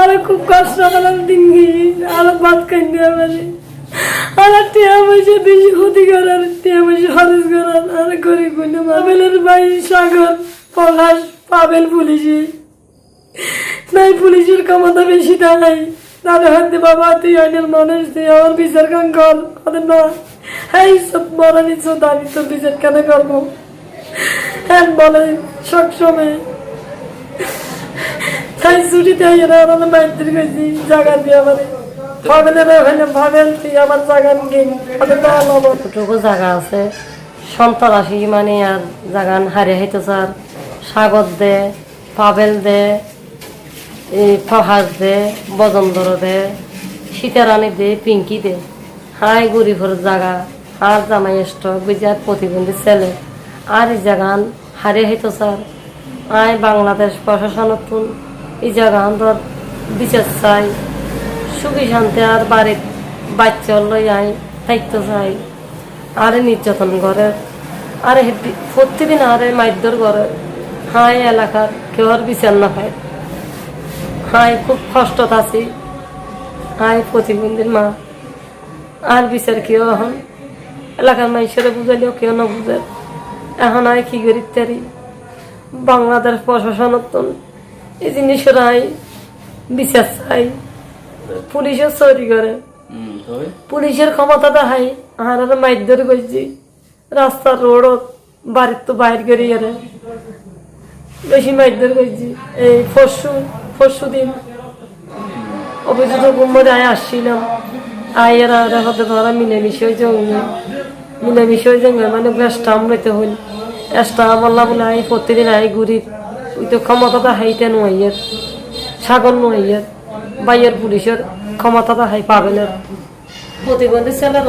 আরও খুব কষ্ট করলাম দিন গিয়ে আরও ভাত খাই মানে আর টিয়া পয়সা বেশি ক্ষতি করার টিয়া পয়সা খরচ করার। আর গরিবগুলো পাবেলের ভাই সাগর, পলাশ, পাবেল পুলিশে। নাই পুলিশের ক্ষমতা বেশি নাই। তাহলে হয়তো বাবা, তুই আইনের মানুষ, তুই আমার বিচার কান কর। ওদের না। এই সব মরা নিচ্ছ আমি তো বিচার কেন করব? হ্যাঁ বলে সবসময়। তাই আমাদের মাইন্দির গেছি জাগান দিয়ে আমাদের ভাবেলের আমার জায়গা আছে সন্তরাশি মানে আর জাগান হারিয়ে হাইতে স্যার সাগর দে, পাবেল দে, এই দে, বজন্দর দে, সীতারানী দে, পিঙ্কি দে হাই গরিবর জাগা, আর জামাই স্টক বিজার প্রতিবন্ধী ছেলে, আর জাগান হারিয়ে হাইতে স্যার আয় বাংলাদেশ প্রশাসনত এই জাগান ধর বিচার চাই। সুখী শান্তি আর বাড়ির বাচ্চা লই আই থাকতে চাই। আরে নির্যাতন করে, আরে প্রতিদিন আরে মাইদর করে। হাই এলাকার কেউ আর বিচার না পায়। হাই খুব কষ্টত আছি হাই প্রতিবন্ধীর মা, আর বিচার কেউ এখন? এলাকার মানুষেরা বুঝাইলেও কেউ না বুঝে। এখন আয় কি করি তারি বাংলাদেশ প্রশাসনত এই জিনিসের আই বিচার চাই। পুলিশও চুরি করে। পুলিশের ক্ষমতা দেখাই আর আর মাইদর করছি। রাস্তার রোডত বাড়ির তো বাইর করে গেলে বেশি মাইদর করছি। এই পরশু পরশু দিন অভিযুক্ত কুম্ভরে আয় আসছিলাম। আয় এরা এরা হতে ধরা মিলেমিশে হয়েছে অন্য মিলেমিশে হয়েছে মানে স্টাম লইতে হইল স্টাম আল্লাহ বলে আয় প্রতিদিন আয় ঘুরি। ওই তো ক্ষমতাটা হাইতে নয় সাগর নয় বাইয়ের পুলিশের ক্ষমতাটা হাই পাবেন প্রতিবন্ধী ছেলে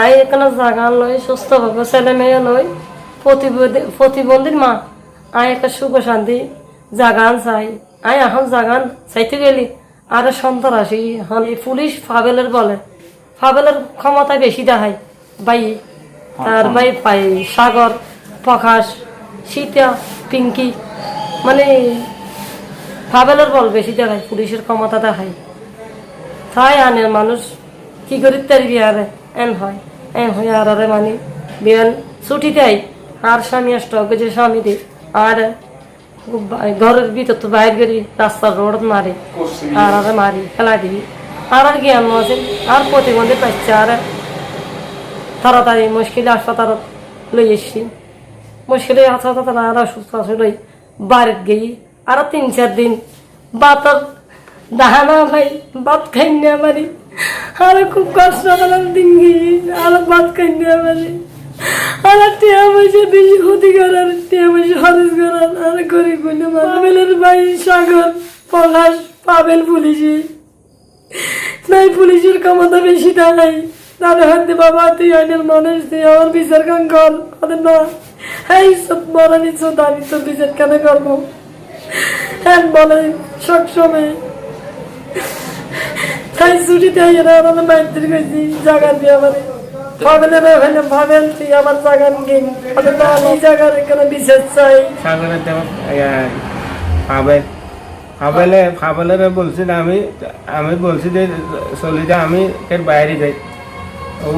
আই এখানে জাগা লই সুস্থ ভাবে ছেলে মেয়ে লই প্রতিবন্ধী প্রতিবন্ধীর মা আই একটা সুখ শান্তি জাগান চাই। আই এখন জাগান চাইতে গেলি। আর সন্ত্রাসী হন এই পুলিশ ফাবেলের বলে। ফাবেলের ক্ষমতা বেশি দেখায় বাই। তার বাই পাই সাগর প্রকাশ সীতা পিঙ্কি। মানে ফাবেলের বল বেশি দেখায় পুলিশের ক্ষমতা দেখায়। তাই আনের মানুষ কি করি তার বিয়ারে এন হয়? এন হয় আর আরে মানে বিয়ান ছুটিতে দেয় আর স্বামী স্টক যে স্বামী দি আর ঘরের ভিতর তো বাইর করি রাস্তার রোড মারি আর আরে মারি খেলা দিবি। আর আর জ্ঞান আছে আর প্রতিবন্ধী পাইছে আর তাড়াতাড়ি মুশকিল হাসপাতাল লই এসছি মুশকিলে হাসপাতাল আর অসুস্থ লই বাড়িত গেই আর তিন চার দিন বাতর দাহানা ভাই ভাত খাই না পারি আর খুব কষ্ট করলাম দিন গিয়ে আর ভাত খাই না পারি আর টিয়া পয়সা বেশি ক্ষতি করার, টিয়া পয়সা খরচ করার, আর গরিবগুলো পাবেলের ভাই, সাগর, পলাশ, পাবেল পুলিশে। নাই পুলিশের ক্ষমতা বেশি নাই। তাহলে হয়তো বাবা, তুই আইনের মানুষ, তুই আমার বিচার কান কর ওদের না। এই সব মরা নিচ্ছ আমি তো বিচার কেন করব? হ্যাঁ বলে সবসময় তাই ছুটিতে এরা আমাদের মাইন্দির গেছি জাগান দিয়ে আমাদের ভাবেলের ওখানে ভাবেল তুই আমার জাগান গিয়ে ওদের না এই জায়গার এখানে বিশেষ চাই। সাগরের দেব ফাবেল ফাবেলে ফাবেলের বলছি না, আমি আমি বলছি যে, চলি যা, আমি এর বাইরে যাই। ও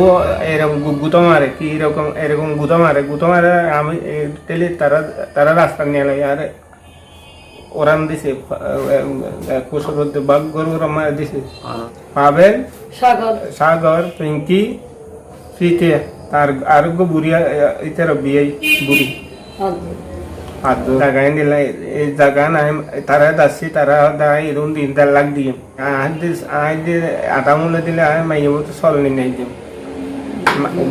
এরকম গুঁতো মারে কি এরকম এরকম গুঁতো মারে গুঁতো মারে আমি তেলে তারা তারা রাস্তা নিয়ে লাগে আর ওরান দিছে কুসর বাঘ গরু মারে দিছে পাবেল সাগর সাগর পিঙ্কি ফিতে তার আরোগ্য বুড়ি ইতার বিয়ে বুড়ি আর জায়গায় নিলে এই তারা এরকম দিন তার লাগ দিয়ে আজ দিস আজ দিয়ে আটা মূল্য দিলে আমি মাইয়ে মতো চলনি নাই দিম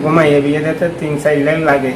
মাইয়ে বিয়ে দিতে তিন চার লাখ লাগে